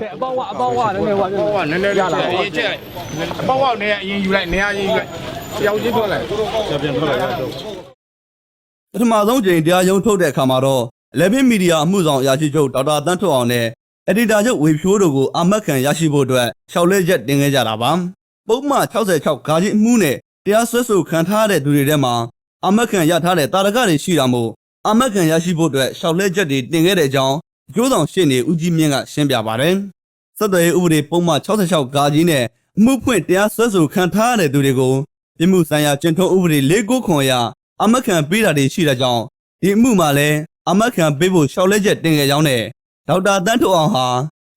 ကဲအပေါက်ဝအပေါက်ဝနည်းနည်းဝါပေါ့ကနည်းနည်းလေးချက်အေးချက်ပေါ့ပေါ့နေအရင်ယူလိုက်နေအရင်ယူလိုက်တယောက်ချင်းထွက်လိုက်ပထမဆုံးကြိမ်တရားရုံးထုတ်တဲ့အခါမှာတော့11 media အမှုဆောင်အရာရှိချုပ်ဒေါက်တာတန်းထွတ်အောင်နဲ့အဒီတာချုပ်ဝေဖြိုးတို့ကိုအာမတ်ခံရရှိဖို့အတွက်ရှောက်လဲချက်တင်ခဲ့ကြတာပါပုံမှန်66ဂါကြီးအမှုနဲ့တရားစွဲဆိုခံထားရတဲ့သူတွေထဲမှာအာမတ်ခံရထားတဲ့တာရကတွေရှိတာမို့အာမတ်ခံရရှိဖို့အတွက်ရှောက်လဲချက်တွေတင်ခဲ့တဲ့အကြောင်း အကျိုးဆောင်ရှင်းနေဦးကြီးမြင့်ကရှင်းပြပါတယ်ဆက်သွယ်ရေးဥပဒေပုံမှန်66ဂါကြီးနဲ့အမှုဖွင့်တရားစွဲဆိုခံထားရတဲ့သူတွေကိုပြည်မှုဆိုင်ရာကျင့်ထုံးဥပဒေ၄ခုခွန်အရအမတ်ခံပေးတာတွေရှိတဲ့ကြောင့်ဒီအမှုမှာလည်းအမတ်ခံပေးဖို့ရှောက်လဲချက်တင်ခဲ့ကြောင်းနဲ့ဒေါက်တာတန်းထွန်းအောင်ဟာ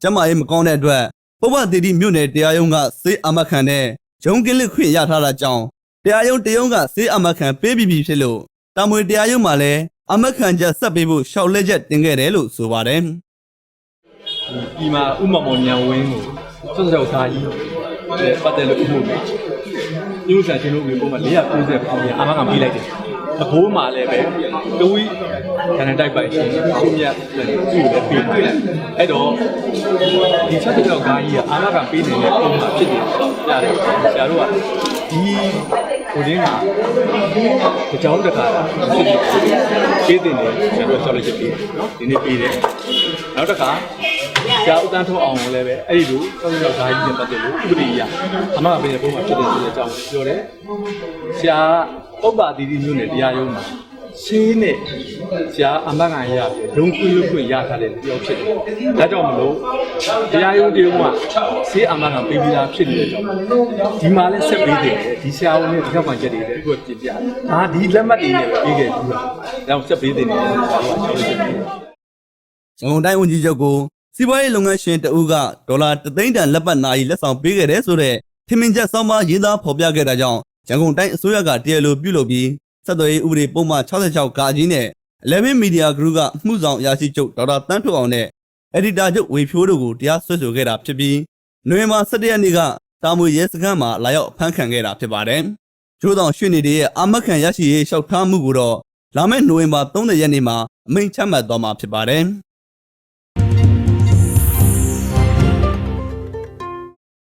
ကျမရေးမကောင်းတဲ့အတွက်ပုဗ္ဗတေတီမြို့နယ်တရားရုံးကစေးအမတ်ခံနဲ့ရုံးကင်းလက်ခွင့်ရထားတာကြောင့်တရားရုံးတရုံးကစေးအမတ်ခံပေးပြီးပြီဖြစ်လို့တာမွေတရားရုံးမှာလည်း အမတ်ခံချက်ဆက်ပေးဖို့ရှောက်လဲချက်တင်ခဲ့တယ်လို့ဆိုပါတယ်ဒီမှာဥမမောင်ညံဝင်းကိုစောစောသားကြီးပတ်တယ်လို့ဥမှုပဲညှို့ဆန်ချင်းတို့ကပုံမှန်490ပေါင်ရအာမခံပေးလိုက်တယ် အဘိုးမှာလည်းပဲတဝီခန္ဓာတိုက်ပိုက်ရှင်ရှင်မြတ်သူ့ကိုလည်းပေးပေးလိုက်အဲ့တော့ဒီချက်တစ်ယောက်ကားကြီးကအာမခံပေးနေတဲ့ပုံမှန်ဖြစ်တယ်ကြားတယ်ဆရာတို့ကဒီဟိုတင်းကကြောင်းတခါဖြစ်တယ်ပေးတင်တယ်ဆရာတို့ဆောက်လိုက်ချက်ပေးတယ်နော်ဒီနေ့ပေးတယ်နောက်တစ်ခါ ဆရာဦးတန်းထုတ်အောင်လည်းပဲအဲ့ဒီလိုစောစောဓာကြီးနဲ့ပတ်သက်လို့ဥပဒေအရအမှန်ပဲပုံမှာဖြစ်တယ်ဆိုတဲ့အကြောင်းပြောတယ်ဆရာပုပ္ပါတိတိမျိုးနဲ့တရားရုံးမှာရှင်းနဲ့ဆရာအမှန်ကန်ရတယ်ဒုံခွင့်လို့ခွင့်ရထားတဲ့တယောက်ဖြစ်တယ်ဒါကြောင့်မလို့တရားရုံးတရုံးကဆေးအမှန်ကန်ပေးပြီးသားဖြစ်နေတဲ့ကြောင့်ဒီမှာလည်းဆက်ပေးတယ်ဒီဆရာဝန်နဲ့ဒီထောက်ခံချက်တွေလည်းအခုပြင်ပြတယ်ဒါဒီလက်မှတ်တွေနဲ့ပဲပေးခဲ့ပြီးတော့ဒါကြောင့်ဆက်ပေးတယ်လို့ဆရာကပြောလို့ရှိတယ်။ရန်ကုန်တိုင်းဝန်ကြီးချုပ်ကို စီးပွားရေးလုပ်ငန်းရှင်တဦးကဒေါ်လာ3သိန်းတန်လက်ပတ်နာရီလက်ဆောင်ပေးခဲ့တယ်ဆိုတဲ့ထင်မြင်ချက်ဆောင်းပါးရေးသားဖော်ပြခဲ့တာကြောင့်ရန်ကုန်တိုင်းအစိုးရကတရားလိုပြုလုပ်ပြီးဆက်သွယ်ရေးဥပဒေပုံမှန်66ကာကြီးနဲ့11 Media Group ကမှုဆောင်အရာရှိချုပ်ဒေါက်တာတန်းထွတ်အောင်နဲ့အက်ဒီတာချုပ်ဝေဖြိုးတို့ကိုတရားစွဲဆိုခဲ့တာဖြစ်ပြီးနိုဝင်ဘာ17ရက်နေ့ကတာမွေရဲစခန်းမှာလာရောက်ဖမ်းခံခဲ့တာဖြစ်ပါတယ်။ကျိုးဆောင်ရွှေနေတွေရဲ့အာမခံရရှိရေးလျှောက်ထားမှုကိုတော့လာမယ့်နိုဝင်ဘာ30ရက်နေ့မှာအမိန့်ချမှတ်သွားမှာဖြစ်ပါတယ်။